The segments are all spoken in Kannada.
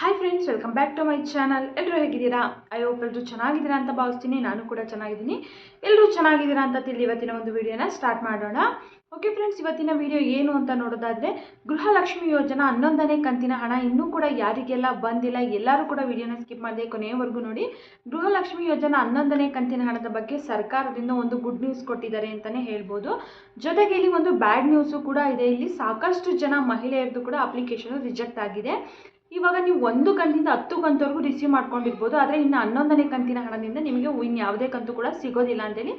Hi friends welcome back to my channel ಎಲ್ಲರೂ ಹೇಗಿದ್ದೀರಾ? ಐ ಹೋಪ್ ಎಲ್ಲರೂ ಚೆನ್ನಾಗಿದ್ದೀರಾ ಅಂತ ಭಾವಿಸ್ತೀನಿ. ನಾನು ಕೂಡ ಚೆನ್ನಾಗಿದ್ದೀನಿ. ಎಲ್ಲರೂ ಚೆನ್ನಾಗಿದ್ದೀರಾ ಅಂತ ತಿಳಿ ಇವತ್ತಿನ ಒಂದು ವಿಡಿಯೋನ ಸ್ಟಾರ್ಟ್ ಮಾಡೋಣ. ಓಕೆ ಫ್ರೆಂಡ್ಸ್ ಇವತ್ತಿನ ವಿಡಿಯೋ ಏನು ಅಂತ ನೋಡೋದಾದರೆ, ಗೃಹಲಕ್ಷ್ಮಿ ಯೋಜನಾ ಹನ್ನೊಂದನೇ ಕಂತಿನ ಹಣ ಇನ್ನೂ ಕೂಡ ಯಾರಿಗೆಲ್ಲ ಬಂದಿಲ್ಲ, ಎಲ್ಲರೂ ಕೂಡ ವಿಡಿಯೋನ ಸ್ಕಿಪ್ ಮಾಡಿದೆ ಕೊನೆಯವರೆಗೂ ನೋಡಿ. ಗೃಹಲಕ್ಷ್ಮಿ ಯೋಜನಾ ಹನ್ನೊಂದನೇ ಕಂತಿನ ಹಣದ ಬಗ್ಗೆ ಸರ್ಕಾರದಿಂದ ಒಂದು ಗುಡ್ ನ್ಯೂಸ್ ಕೊಟ್ಟಿದ್ದಾರೆ ಅಂತಲೇ ಹೇಳ್ಬೋದು. ಜೊತೆಗೆ ಇಲ್ಲಿ ಒಂದು ಬ್ಯಾಡ್ ನ್ಯೂಸು ಕೂಡ ಇದೆ. ಇಲ್ಲಿ ಸಾಕಷ್ಟು ಜನ ಮಹಿಳೆಯರದು ಕೂಡ ಅಪ್ಲಿಕೇಶನ್ ರಿಜೆಕ್ಟ್ ಆಗಿದೆ. ಇವಾಗ ನೀವು ಒಂದು ಕಂತಿಂದ ಹತ್ತು ಕಂತವರೆಗೂ ರಿಸೀವ್ ಮಾಡ್ಕೊಂಡಿರ್ಬೋದು, ಆದರೆ ಇನ್ನು ಹನ್ನೊಂದನೇ ಕಂತಿನ ಹಣದಿಂದ ನಿಮಗೆ ಇನ್ನು ಯಾವುದೇ ಕಂತು ಕೂಡ ಸಿಗೋದಿಲ್ಲ ಅಂತೇಳಿ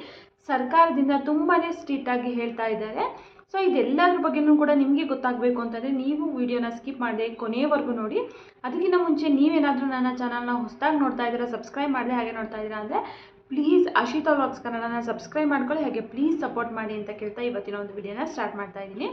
ಸರ್ಕಾರದಿಂದ ತುಂಬಾ ಸ್ಟ್ರಿಕ್ಟಾಗಿ ಹೇಳ್ತಾ ಇದ್ದಾರೆ. ಸೊ ಇದೆಲ್ಲದ್ರ ಬಗ್ಗೆನೂ ಕೂಡ ನಿಮಗೆ ಗೊತ್ತಾಗಬೇಕು ಅಂತಂದರೆ ನೀವು ವಿಡಿಯೋನ ಸ್ಕಿಪ್ ಮಾಡದೆ ಕೊನೆಯವರೆಗೂ ನೋಡಿ. ಅದಕ್ಕಿಂತ ಮುಂಚೆ ನೀವೇನಾದರೂ ನನ್ನ ಚಾನಲ್ನ ಹೊಸದಾಗಿ ನೋಡ್ತಾ ಇದ್ದೀರಾ, ಸಬ್ಸ್ಕ್ರೈಬ್ ಮಾಡಿದೆ ಹಾಗೆ ನೋಡ್ತಾ ಇದ್ದೀರಾ ಅಂದರೆ ಪ್ಲೀಸ್ ಅಶಿತಾ ವ್ಲಾಗ್ಸ್ ಕನ್ನಡನ ಸಬ್ಸ್ಕ್ರೈಬ್ ಮಾಡ್ಕೊಳ್ಳಿ, ಹಾಗೆ ಪ್ಲೀಸ್ ಸಪೋರ್ಟ್ ಮಾಡಿ ಅಂತ ಕೇಳ್ತಾ ಇವತ್ತಿನ ಒಂದು ವಿಡಿಯೋನ ಸ್ಟಾರ್ಟ್ ಮಾಡ್ತಾ ಇದ್ದೀನಿ.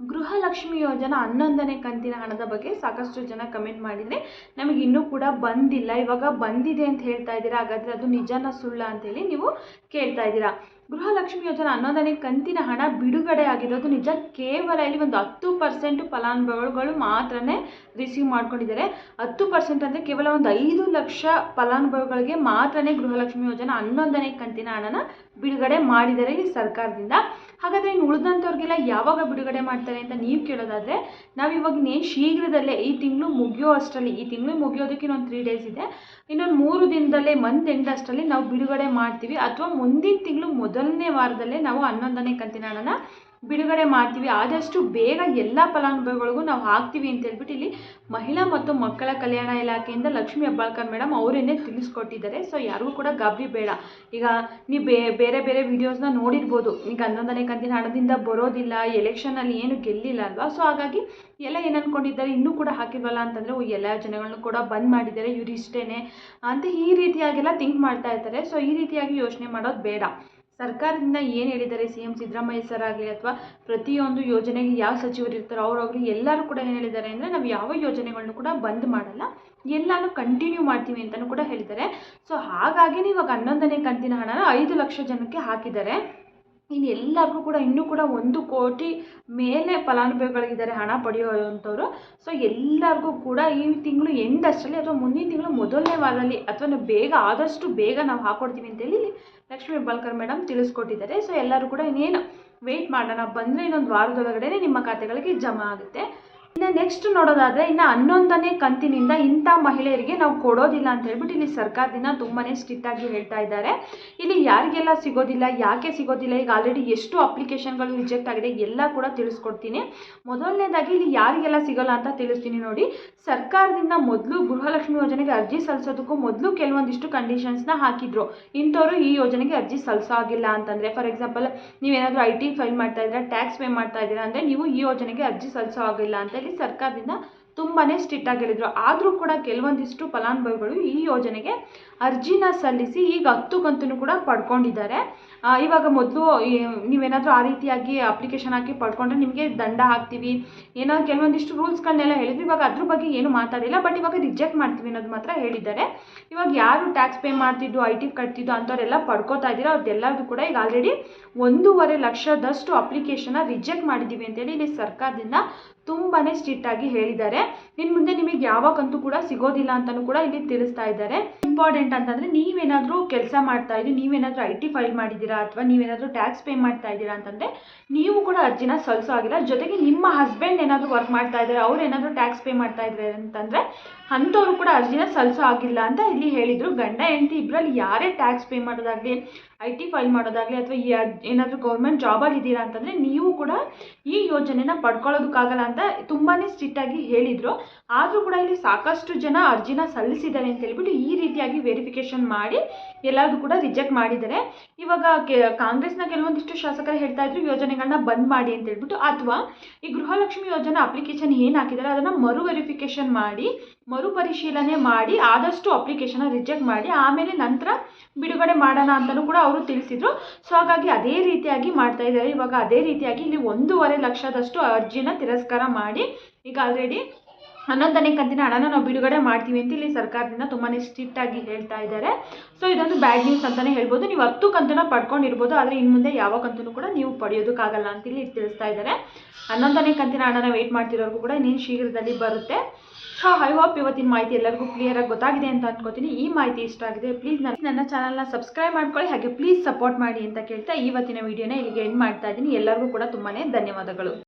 ಗೃಹಲಕ್ಷ್ಮಿ ಯೋಜನಾ ಹನ್ನೊಂದನೇ ಕಂತಿನ ಹಣದ ಬಗ್ಗೆ ಸಾಕಷ್ಟು ಜನ ಕಮೆಂಟ್ ಮಾಡಿದರೆ ನಮಗೆ ಇನ್ನೂ ಕೂಡ ಬಂದಿಲ್ಲ. ಇವಾಗ ಬಂದಿದೆ ಅಂತ ಹೇಳ್ತಾ ಇದ್ದೀರಾ, ಹಾಗಾದರೆ ಅದು ನಿಜನ ಸುಳ್ಳ ಅಂತೇಳಿ ನೀವು ಕೇಳ್ತಾ ಇದ್ದೀರಾ. ಗೃಹಲಕ್ಷ್ಮಿ ಯೋಜನಾ ಹನ್ನೊಂದನೇ ಕಂತಿನ ಹಣ ಬಿಡುಗಡೆ ಆಗಿರೋದು ನಿಜ. ಕೇವಲ ಇಲ್ಲಿ ಒಂದು ಹತ್ತು ಪರ್ಸೆಂಟ್ ಫಲಾನುಭವಿಗಳು ಮಾತ್ರನೇ ರಿಸೀವ್ ಮಾಡ್ಕೊಂಡಿದ್ದಾರೆ. ಹತ್ತು ಪರ್ಸೆಂಟ್ ಅಂದರೆ ಕೇವಲ ಒಂದು ಐದು ಲಕ್ಷ ಫಲಾನುಭವಿಗಳಿಗೆ ಮಾತ್ರನೇ ಗೃಹಲಕ್ಷ್ಮಿ ಯೋಜನಾ ಹನ್ನೊಂದನೇ ಕಂತಿನ ಹಣನ ಬಿಡುಗಡೆ ಮಾಡಿದ್ದಾರೆ ಈ ಸರ್ಕಾರದಿಂದ. ಹಾಗಾದರೆ ಇನ್ನು ಉಳಿದಂಥವ್ರಿಗೆಲ್ಲ ಯಾವಾಗ ಬಿಡುಗಡೆ ಮಾಡ್ತಾರೆ ಅಂತ ನೀವು ಕೇಳೋದಾದರೆ, ನಾವು ಇವಾಗಿನೇ ಶೀಘ್ರದಲ್ಲೇ ಈ ತಿಂಗಳು ಮುಗಿಯೋ ಅಷ್ಟರಲ್ಲಿ, ಈ ತಿಂಗಳು ಮುಗಿಯೋದಕ್ಕೆ ಇನ್ನೊಂದು ತ್ರೀ ಡೇಸ್ ಇದೆ. ಇನ್ನೊಂದು ಮೂರು ದಿನದಲ್ಲೇ ಮಂತ್ ಎಂಡ್ ಅಷ್ಟರಲ್ಲಿ ನಾವು ಬಿಡುಗಡೆ ಮಾಡ್ತೀವಿ. ಅಥವಾ ಮುಂದಿನ ತಿಂಗಳು ಮೊದಲನೇ ವಾರದಲ್ಲೇ ನಾವು ಹನ್ನೊಂದನೇ ಕಂತಿನ ಹಣನ ಬಿಡುಗಡೆ ಮಾಡ್ತೀವಿ. ಆದಷ್ಟು ಬೇಗ ಎಲ್ಲ ಫಲಾನುಭವಿಗಳಿಗೂ ನಾವು ಹಾಕ್ತೀವಿ ಅಂತ ಹೇಳ್ಬಿಟ್ಟು ಇಲ್ಲಿ ಮಹಿಳಾ ಮತ್ತು ಮಕ್ಕಳ ಕಲ್ಯಾಣ ಇಲಾಖೆಯಿಂದ ಲಕ್ಷ್ಮಿ ಹೆಬ್ಬಾಳ್ಕರ್ ಮೇಡಮ್ ಅವರೇನೆ ತಿಳಿಸ್ಕೊಟ್ಟಿದ್ದಾರೆ. ಸೊ ಯಾರಿಗೂ ಕೂಡ ಗಾಬರಿ ಬೇಡ. ಈಗ ನೀವು ಬೇರೆ ಬೇರೆ ವೀಡಿಯೋಸ್ನ ನೋಡಿರ್ಬೋದು. ಈಗ ಹನ್ನೊಂದನೇ ಕಂತಿನ ಹಣದಿಂದ ಬರೋದಿಲ್ಲ ಎಲೆಕ್ಷನಲ್ಲಿ ಏನು ಗೆಲ್ಲಿಲ್ಲ ಅಲ್ವಾ? ಸೊ ಹಾಗಾಗಿ ಎಲ್ಲ ಏನು ಅಂದ್ಕೊಂಡಿದ್ದಾರೆ ಇನ್ನೂ ಕೂಡ ಹಾಕಿಲ್ವಲ್ಲ ಅಂತಂದರೆ ಎಲ್ಲ ಜನಗಳನ್ನು ಕೂಡ ಬಂದ್ ಮಾಡಿದ್ದಾರೆ, ಇವ್ರು ಇಷ್ಟೇ ಅಂತ ಈ ರೀತಿಯಾಗೆಲ್ಲ ಥಿಂಕ್ ಮಾಡ್ತಾ ಇರ್ತಾರೆ. ಸೊ ಈ ರೀತಿಯಾಗಿ ಯೋಚನೆ ಮಾಡೋದು ಬೇಡ. ಸರ್ಕಾರದಿಂದ ಏನು ಹೇಳಿದ್ದಾರೆ ಸಿ ಎಂ ಸಿದ್ದರಾಮಯ್ಯ ಸರ್ ಆಗಲಿ ಅಥವಾ ಪ್ರತಿಯೊಂದು ಯೋಜನೆಗೆ ಯಾವ ಸಚಿವರು ಇರ್ತಾರೋ ಅವರಾಗಲಿ ಎಲ್ಲರೂ ಕೂಡ ಏನು ಹೇಳಿದ್ದಾರೆ ಅಂದರೆ ನಾವು ಯಾವ ಯೋಜನೆಗಳನ್ನು ಕೂಡ ಬಂದ್ ಮಾಡಲ್ಲ. ಎಲ್ಲನೂ ಕಂಟಿನ್ಯೂ ಮಾಡ್ತೀವಿ ಅಂತಲೂ ಕೂಡ ಹೇಳಿದ್ದಾರೆ. ಸೊ ಹಾಗಾಗಿ ಇವಾಗ ಹನ್ನೊಂದನೇ ಕಂತಿನ ಹಣನ ಐದು ಲಕ್ಷ ಜನಕ್ಕೆ ಹಾಕಿದ್ದಾರೆ. ಇನ್ನು ಎಲ್ಲರಿಗೂ ಕೂಡ ಇನ್ನೂ ಕೂಡ ಒಂದು ಕೋಟಿ ಮೇಲೆ ಫಲಾನುಭವಿಗಳಿದ್ದಾರೆ ಹಣ ಪಡೆಯುವಂಥವ್ರು ಸೊ ಎಲ್ಲರಿಗೂ ಕೂಡ ಈ ತಿಂಗಳು ಎಂಡ್ ಅಷ್ಟರಲ್ಲಿ ಅಥವಾ ಮುಂದಿನ ತಿಂಗಳು ಮೊದಲನೇ ವಾರದಲ್ಲಿ ಅಥವಾ ನಾವು ಬೇಗ ಆದಷ್ಟು ಬೇಗ ನಾವು ಹಾಕ್ಕೊಡ್ತೀವಿ ಅಂತೇಳಿ ಲಕ್ಷ್ಮೀ ಹೆಬ್ಬಾಳ್ಕರ್ ಮೇಡಮ್ ತಿಳಿಸ್ಕೊಟ್ಟಿದ್ದಾರೆ. ಸೊ ಎಲ್ಲರೂ ಕೂಡ ಇನ್ನೇನು ವೆಯ್ಟ್ ಮಾಡೋಣ. ಬಂದರೆ ಇನ್ನೊಂದು ವಾರದೊಳಗಡೆ ನಿಮ್ಮ ಖಾತೆಗಳಿಗೆ ಜಮಾ ಆಗುತ್ತೆ. ಇನ್ನು ನೆಕ್ಸ್ಟ್ ನೋಡೋದಾದರೆ ಇನ್ನು ಹನ್ನೊಂದನೇ ಕಂತಿನಿಂದ ಇಂಥ ಮಹಿಳೆಯರಿಗೆ ನಾವು ಕೊಡೋದಿಲ್ಲ ಅಂತ ಹೇಳ್ಬಿಟ್ಟು ಇಲ್ಲಿ ಸರ್ಕಾರದಿಂದ ತುಂಬಾ ಸ್ಟ್ರಿಕ್ಟಾಗಿ ಹೇಳ್ತಾ ಇದ್ದಾರೆ. ಇಲ್ಲಿ ಯಾರಿಗೆಲ್ಲ ಸಿಗೋದಿಲ್ಲ, ಯಾಕೆ ಸಿಗೋದಿಲ್ಲ, ಈಗ ಆಲ್ರೆಡಿ ಎಷ್ಟು ಅಪ್ಲಿಕೇಶನ್ಗಳು ರಿಜೆಕ್ಟ್ ಆಗಿದೆ ಎಲ್ಲ ಕೂಡ ತಿಳಿಸ್ಕೊಡ್ತೀನಿ. ಮೊದಲನೇದಾಗಿ ಇಲ್ಲಿ ಯಾರಿಗೆಲ್ಲ ಸಿಗೋಲ್ಲ ಅಂತ ತಿಳಿಸ್ತೀನಿ ನೋಡಿ. ಸರ್ಕಾರದಿಂದ ಮೊದಲು ಗೃಹಲಕ್ಷ್ಮಿ ಯೋಜನೆಗೆ ಅರ್ಜಿ ಸಲ್ಲಿಸೋದಕ್ಕೂ ಮೊದಲು ಕೆಲವೊಂದಿಷ್ಟು ಕಂಡೀಷನ್ಸ್ನ ಹಾಕಿದ್ರು. ಇಂಥವ್ರು ಈ ಯೋಜನೆಗೆ ಅರ್ಜಿ ಸಲ್ಲಿಸೋ ಆಗಿಲ್ಲ ಅಂತಂದರೆ ಫಾರ್ ಎಕ್ಸಾಂಪಲ್ ನೀವೇನಾದರೂ ಐ ಟಿ ಫೈಲ್ ಮಾಡ್ತಾ ಇದ್ದೀರಾ ಟ್ಯಾಕ್ಸ್ ಪೇ ಮಾಡ್ತಾ ಇದ್ದೀರಾ ಅಂದರೆ ನೀವು ಈ ಯೋಜನೆಗೆ ಅರ್ಜಿ ಸಲ್ಲಿಸೋ ಆಗಿಲ್ಲ ಅಂತ ಹೇಳಿ ಸರ್ಕಾರದಿಂದ ತುಂಬಾ ಸ್ಟ್ರಿಕ್ಟಾಗಿ ಹೇಳಿದ್ರು. ಆದರೂ ಕೂಡ ಕೆಲವೊಂದಿಷ್ಟು ಫಲಾನುಭವಿಗಳು ಈ ಯೋಜನೆಗೆ ಅರ್ಜಿನ ಸಲ್ಲಿಸಿ ಈಗ ಹತ್ತು ಕಂತನ್ನು ಕೂಡ ಪಡ್ಕೊಂಡಿದ್ದಾರೆ. ಇವಾಗ ಮೊದಲು ನೀವೇನಾದರೂ ಆ ರೀತಿಯಾಗಿ ಅಪ್ಲಿಕೇಶನ್ ಹಾಕಿ ಪಡ್ಕೊಂಡ್ರೆ ನಿಮಗೆ ದಂಡ ಹಾಕ್ತೀವಿ. ಏನೋ ಕೆಲವೊಂದಿಷ್ಟು ರೂಲ್ಸ್ಗಳನ್ನೆಲ್ಲ ಹೇಳಿದ್ರು ಇವಾಗ ಅದ್ರ ಬಗ್ಗೆ ಏನು ಮಾತಾಡಿಲ್ಲ. ಬಟ್ ಇವಾಗ ರಿಜೆಕ್ಟ್ ಮಾಡ್ತೀವಿ ಅನ್ನೋದು ಮಾತ್ರ ಹೇಳಿದ್ದಾರೆ. ಇವಾಗ ಯಾರು ಟ್ಯಾಕ್ಸ್ ಪೇ ಮಾಡ್ತಿದ್ದು ಐ ಟಿ ಕಟ್ತಿದ್ದು ಅಂಥವರೆಲ್ಲ ಪಡ್ಕೋತಾ ಇದ್ದೀರಾ? ಅವ್ರದ್ದೆಲ್ಲರದು ಕೂಡ ಈಗ ಆಲ್ರೆಡಿ ಒಂದೂವರೆ ಲಕ್ಷದಷ್ಟು ಅಪ್ಲಿಕೇಶನ್ನ ರಿಜೆಕ್ಟ್ ಮಾಡಿದ್ದೀವಿ ಅಂತೇಳಿ ಇಲ್ಲಿ ಸರ್ಕಾರದಿಂದ ತುಂಬಾ ಸ್ಟ್ರಿಕ್ಟಾಗಿ ಹೇಳಿದ್ದಾರೆ. ಇನ್ನು ಮುಂದೆ ನಿಮಗೆ ಯಾವಾಗಂತೂ ಕೂಡ ಸಿಗೋದಿಲ್ಲ ಅಂತಲೂ ಕೂಡ ಇಲ್ಲಿ ತಿಳಿಸ್ತಾ ಇದ್ದಾರೆ. ಇಂಪಾರ್ಟೆಂಟ್ ಅಂತಂದರೆ ನೀವೇನಾದರೂ ಕೆಲಸ ಮಾಡ್ತಾ ಇದ್ದೀರಿ ನೀವೇನಾದರೂ ಐ ಟಿ ಫೈಲ್ ಮಾಡಿದ್ದೀರಾ ಅಥವಾ ನೀವೇನಾದರೂ ಟ್ಯಾಕ್ಸ್ ಪೇ ಮಾಡ್ತಾ ಇದ್ದೀರಾ ಅಂತಂದರೆ ನೀವು ಕೂಡ ಅರ್ಜಿನ ಸಲ್ಲಿಸೋ ಆಗಿಲ್ಲ ಜೊತೆಗೆ ನಿಮ್ಮ ಹಸ್ಬೆಂಡ್ ಏನಾದರೂ ವರ್ಕ್ ಮಾಡ್ತಾ ಇದ್ದಾರೆ, ಅವ್ರು ಏನಾದರೂ ಟ್ಯಾಕ್ಸ್ ಪೇ ಮಾಡ್ತಾ ಇದ್ದಾರೆ ಅಂತಂದರೆ ಅಂಥವ್ರು ಕೂಡ ಅರ್ಜಿನ ಸಲ್ಲಿಸೋ ಆಗಿಲ್ಲ ಅಂತ ಇಲ್ಲಿ ಹೇಳಿದರು. ಗಂಡ, ಹೆಂಡತಿ ಇಬ್ಬರಲ್ಲಿ ಯಾರೇ ಟ್ಯಾಕ್ಸ್ ಪೇ ಮಾಡೋದಾಗಲಿ ಐ ಟಿ ಫೈಲ್ ಮಾಡೋದಾಗಲಿ ಅಥವಾ ಏನಾದರೂ ಗೌರ್ಮೆಂಟ್ ಜಾಬಲ್ಲಿ ಇದ್ದೀರಾ ಅಂತಂದರೆ ನೀವು ಕೂಡ ಈ ಯೋಜನೆನ ಪಡ್ಕೊಳ್ಳೋದಕ್ಕಾಗಲ್ಲ ಅಂತ ತುಂಬಾ ಸ್ಟ್ರಿಕ್ಟಾಗಿ ಹೇಳಿದರು. ಆದರೂ ಕೂಡ ಇಲ್ಲಿ ಸಾಕಷ್ಟು ಜನ ಅರ್ಜಿನ ಸಲ್ಲಿಸಿದ್ದಾರೆ ಅಂತ ಹೇಳ್ಬಿಟ್ಟು ಈ ರೀತಿಯಾಗಿ ವೆರಿಫಿಕೇಷನ್ ಮಾಡಿ ಎಲ್ಲರದು ಕೂಡ ರಿಜೆಕ್ಟ್ ಮಾಡಿದ್ದಾರೆ. ಇವಾಗ ಕಾಂಗ್ರೆಸ್ನ ಕೆಲವೊಂದಿಷ್ಟು ಶಾಸಕರು ಹೇಳ್ತಾ ಇದ್ರು ಯೋಜನೆಗಳನ್ನ ಬಂದ್ ಮಾಡಿ ಅಂತ ಹೇಳ್ಬಿಟ್ಟು. ಅಥವಾ ಈ ಗೃಹಲಕ್ಷ್ಮಿ ಯೋಜನಾ ಅಪ್ಲಿಕೇಶನ್ ಏನು ಹಾಕಿದ್ದಾರೆ ಅದನ್ನು ಮರು ವೆರಿಫಿಕೇಷನ್ ಮಾಡಿ ಮರುಪರಿಶೀಲನೆ ಮಾಡಿ, ಆದಷ್ಟು ಅಪ್ಲಿಕೇಶನ್ ರಿಜೆಕ್ಟ್ ಮಾಡಿ, ಆಮೇಲೆ ನಂತರ ಬಿಡುಗಡೆ ಮಾಡೋಣ ಅಂತಲೂ ಕೂಡ ಅವರು ತಿಳಿಸಿದರು. ಸೊ ಹಾಗಾಗಿ ಅದೇ ರೀತಿಯಾಗಿ ಮಾಡ್ತಾ ಇದ್ದಾರೆ. ಇವಾಗ ಅದೇ ರೀತಿಯಾಗಿ ಇಲ್ಲಿ ಒಂದೂವರೆ ಲಕ್ಷದಷ್ಟು ಅರ್ಜಿನ ತಿರಸ್ಕಾರ ಮಾಡಿ, ಈಗ ಆಲ್ರೆಡಿ ಹನ್ನೊಂದನೇ ಕಂತಿನ ಹಣನ ನಾವು ಬಿಡುಗಡೆ ಮಾಡ್ತೀವಿ ಅಂತ ಇಲ್ಲಿ ಸರ್ಕಾರದಿಂದ ತುಂಬಾ ಸ್ಟ್ರಿಕ್ಟಾಗಿ ಹೇಳ್ತಾ ಇದ್ದಾರೆ. ಸೊ ಇದೊಂದು ಬ್ಯಾಡ್ ನ್ಯೂಸ್ ಅಂತಲೇ ಹೇಳ್ಬೋದು. ನೀವು ಹತ್ತು ಕಂತನ ಪಡ್ಕೊಂಡಿರ್ಬೋದು, ಆದರೆ ಇನ್ನು ಮುಂದೆ ಯಾವ ಕಂತನೂ ಕೂಡ ನೀವು ಪಡೆಯೋದಕ್ಕಾಗಲ್ಲ ಅಂತ ಇಲ್ಲಿ ತಿಳಿಸ್ತಾ ಇದ್ದಾರೆ. ಹನ್ನೊಂದನೇ ಕಂತಿನ ಹಣನ ವೆಯ್ಟ್ ಮಾಡ್ತಿರೋರ್ಗೂ ಕೂಡ ಇನ್ನೇನು ಶೀಘ್ರದಲ್ಲಿ ಬರುತ್ತೆ. ಸೊ ಐ ಹೋಪ್ ಇವತ್ತಿನ ಮಾಹಿತಿ ಎಲ್ಲರಿಗೂ ಕ್ಲಿಯರಾಗಿ ಗೊತ್ತಾಗಿದೆ ಅಂತ ಅನ್ಕೋತೀನಿ. ಈ ಮಾಹಿತಿ ಇಷ್ಟ ಆಗಿದೆ ಪ್ಲೀಸ್ ನನ್ನ ನನ್ನ ಚಾನಲ್ನ ಸಬ್ಸ್ಕ್ರೈಬ್ ಮಾಡ್ಕೊಳ್ಳಿ, ಹಾಗೆ ಪ್ಲೀಸ್ ಸಪೋರ್ಟ್ ಮಾಡಿ ಅಂತ ಕೇಳ್ತಾ ಇವತ್ತಿನ ವಿಡಿಯೋನ ಇಲ್ಲಿಗೆ ಎಂಡ್ ಮಾಡ್ತಾ ಇದ್ದೀನಿ. ಎಲ್ಲರಿಗೂ ಕೂಡ ತುಂಬಾ ಧನ್ಯವಾದಗಳು.